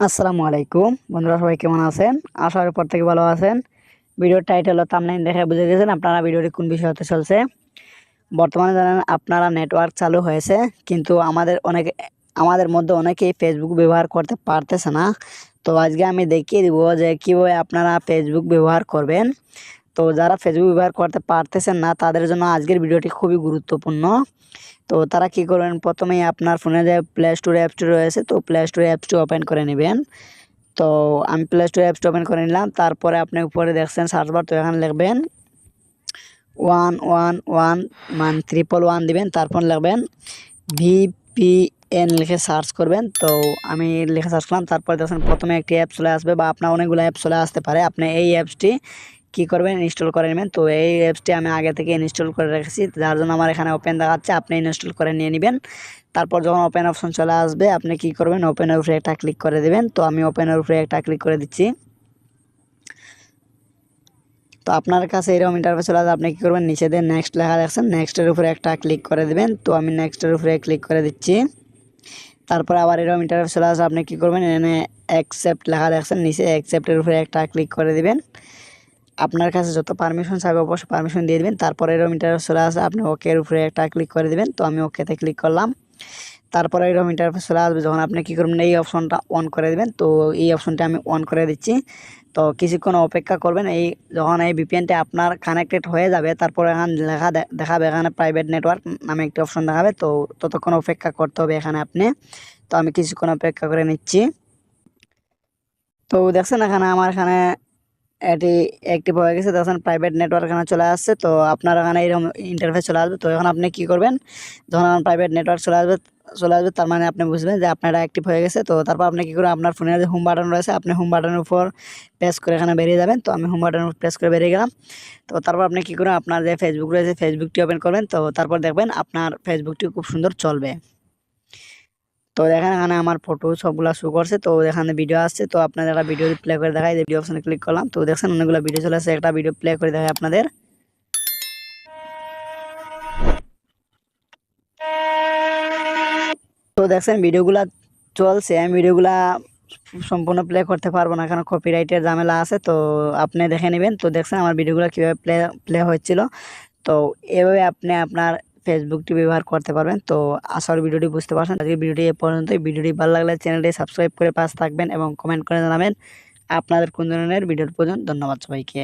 আসসালামু আলাইকুম। বন্ধুরা, সবাই কেমন আছেন? আসার করি থেকে ভালো আছেন। ভিডিওর টাইটেল ও থামলাইন দেখে বুঝে গেছেন আপনারা ভিডিওটি কোন বিষয় হতে চলছে। বর্তমানে জানেন আপনারা নেটওয়ার্ক চালু হয়েছে, কিন্তু আমাদের অনেক, আমাদের মধ্যে অনেকেই ফেসবুক ব্যবহার করতে পারতেছে না। তো আজকে আমি দেখিয়ে দিব যে কীভাবে আপনারা ফেসবুক ব্যবহার করবেন। তো যারা ফেসবুক ব্যবহার করতে পারতেছেন না, তাদের জন্য আজকের ভিডিওটি খুবই গুরুত্বপূর্ণ। তো তারা কি করবেন? প্রথমেই আপনার ফোনে যে প্লে স্টোর অ্যাপসটি রয়েছে, তো প্লে স্টোর অ্যাপসটি ওপেন করে নেবেন। তো আমি প্লে স্টোর অ্যাপসটি ওপেন করে নিলাম, তারপরে আপনি উপরে দেখছেন সার্চ বার তো এখানে লিখবেন ওয়ান ওয়ান ওয়ান মান ট্রিপল ওয়ান দিবেন, তারপর লিখবেন ভিপিএন লিখে সার্চ করবেন। তো আমি লিখে সার্চ করলাম। তারপরে দেখছেন প্রথমে একটি অ্যাপ চলে আসবে বা আপনার অনেকগুলো অ্যাপ চলে আসতে পারে। আপনি এই অ্যাপসটি কি করবেন? ইনস্টল করে নেবেন। তো এই অ্যাপসটি আমি আগে থেকে ইনস্টল করে রেখেছি। যার জন্য আমার এখানে ওপেন দেখাচ্ছে। আপনি ইনস্টল করে নিয়ে নেবেন। তারপর যখন ওপেন অপশন চলে আসবে, আপনি কি করবেন? ওপেনের উপরে একটা ক্লিক করে দেবেন। তো আমি ওপেনের উপরে একটা ক্লিক করে দিচ্ছি। তো আপনার কাছে এরকম ইন্টারফেস চলে আসবে। আপনি কী করবেন? নিচে দিয়ে নেক্সট লেখা দেখছেন। নেক্সটের উপরে একটা ক্লিক করে দেবেন। তো আমি নেক্সটের উপরে ক্লিক করে দিচ্ছি। তারপরে আবার এরকম ইন্টারফেস চলে আসে, আপনি কী করবেন? এখানে অ্যাকসেপ্ট লেখা দেখছেন, নিচে অ্যাকসেপ্টের উপরে একটা ক্লিক করে দেবেন। আপনার কাছে যত পারমিশন চাইবে, অবশ্যই পারমিশন দিয়ে দেবেন। তারপরে এরকম ইন্টারফেস চলে আসে, আপনি ওকের উপরে একটা ক্লিক করে দেবেন। তো আমি ওকেতে ক্লিক করলাম। তারপরে এরকম ইন্টারফেস চলে আসবে, যখন আপনি কী করবেন, এই অপশনটা অন করে দেবেন। তো এই অপশনটা আমি অন করে দিচ্ছি। তো কিছুক্ষণ অপেক্ষা করবেন, এই যখন এই ভিপিএনটা আপনার কানেক্টেড হয়ে যাবে, তারপর এখানে লেখা দেখাবে, এখানে প্রাইভেট নেটওয়ার্ক নামে একটি অপশন দেখাবে। তো ততক্ষণ অপেক্ষা করতে হবে এখানে আপনি। তো আমি কিছুক্ষণ অপেক্ষা করে নিচ্ছি। তো দেখছেন এখানে আমার এখানে এটি অ্যাক্টিভ হয়ে গেছে দেখছেন প্রাইভেট নেটওয়ার্ক এখানে চলে আসছে। তো আপনার এখানে এরকম ইন্টারফেস চলে আসবে। তো এখন আপনি কি করবেন? যখন প্রাইভেট নেটওয়ার্ক চলে আসবে চলে আসবে, তার মানে আপনি বুঝবেন যে আপনার অ্যাক্টিভ হয়ে গেছে। তো তারপর আপনি কী করবেন? আপনার ফোনের যে হোম বাটন রয়েছে, আপনি হোম বাটনের উপর প্রেস করে এখানে বেরিয়ে যাবেন। তো আমি হোম বাটনের উপর প্রেস করে বেরিয়ে গেলাম। তো তারপর আপনি কী করবেন? আপনার যে ফেসবুক রয়েছে ফেসবুকটি ওপেন করবেন। তো তারপর দেখবেন আপনার ফেসবুকটি খুব সুন্দর চলবে। তো দেখেন, এখানে আমার ফটো সবগুলো শো করছে। তো এখানে ভিডিও আসছে। তো আপনাদের একটা ভিডিও প্লে করে দেখাই। ভিডিও অপশনে ক্লিক করলাম। তো দেখছেন, অনেকগুলো ভিডিও চলে আসছে। একটা ভিডিও প্লে করে দেখাই আপনাদের। তো দেখছেন ভিডিওগুলা চলছে। আমি ভিডিওগুলা সম্পূর্ণ প্লে করতে পারব না। কারণ কপিরাইটের ঝামেলা আছে। তো আপনি দেখে নেবেন। তো দেখছেন, আমার ভিডিওগুলো কীভাবে প্লে প্লে হচ্ছিল। তো এভাবে আপনি আপনার ফেসবুকটি ব্যবহার করতে পারবেন। তো আসার ভিডিওটি বুঝতে পারছেন। আজকে ভিডিওটি এ পর্যন্তই। ভিডিওটি ভালো লাগলে চ্যানেলটি সাবস্ক্রাইব করে পাশ থাকবেন এবং কমেন্ট করে জানাবেন। আপনাদের কোন ধরনের ভিডিওর প্রয়োজন? ধন্যবাদ সবাইকে।